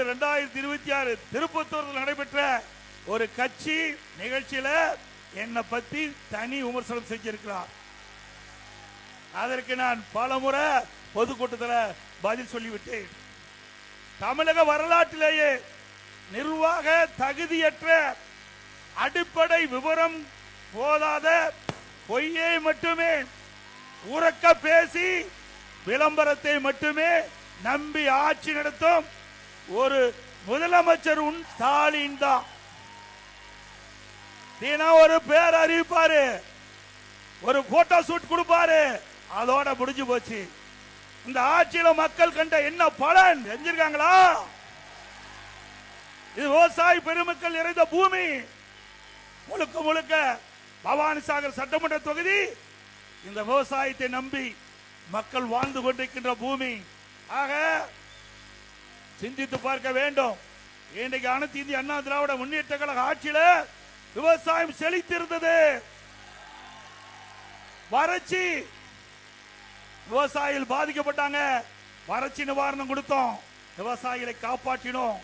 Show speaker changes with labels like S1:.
S1: ஆண்டு ரெண்டாயிரத்தி இருபத்தி ஆறு திருப்பத்தூரில் நடைபெற்ற ஒரு கட்சி நிகழ்ச்சியில என்னை பத்தி தனி விமர்சனம் செஞ்சிருக்கிறார். அதற்கு நான் பல முறை பொதுக்கூட்டத்தில் பதில் சொல்லிவிட்டேன். தமிழக வரலாற்றிலேயே நிர்வாக தகுதியற்ற அடிப்படை விவரம் போதாத பொய்யை மட்டுமே உறக்க பேசி விளம்பரத்தை மட்டுமே நம்பி ஆட்சி நடத்தும் ஒரு முதலமைச்சர் உன் ஸ்டாலின் தான். தினம் ஒரு பேர் அறிவிப்பாரு. ஒரு போட்டோ ஷூட் கொடுப்பாரு. அதோட முடிஞ்சு போச்சு. இந்த ஆட்சியில மக்கள் கண்ட என்ன பலன்? செஞ்சிருக்காங்களா இது விவசாய பெருமக்கள் நிறைந்த பூமி. முழுக்க முழுக்க பவானி சாகர் சட்டமன்ற தொகுதி. இந்த விவசாயத்தை நம்பி மக்கள் வாழ்ந்து கொண்டிருக்கின்ற பூமி. ஆக சிந்தித்து பார்க்க வேண்டும். இன்றைக்கு அனைத்து இந்திய அண்ணா திராவிட முன்னேற்ற கழக ஆட்சியில விவசாயம் செழித்திருந்தது. வறட்சி. விவசாயிகள் பாதிக்கப்பட்டாங்க. வறட்சி நிவாரணம் கொடுத்தோம். விவசாயிகளை காப்பாற்றினோம்.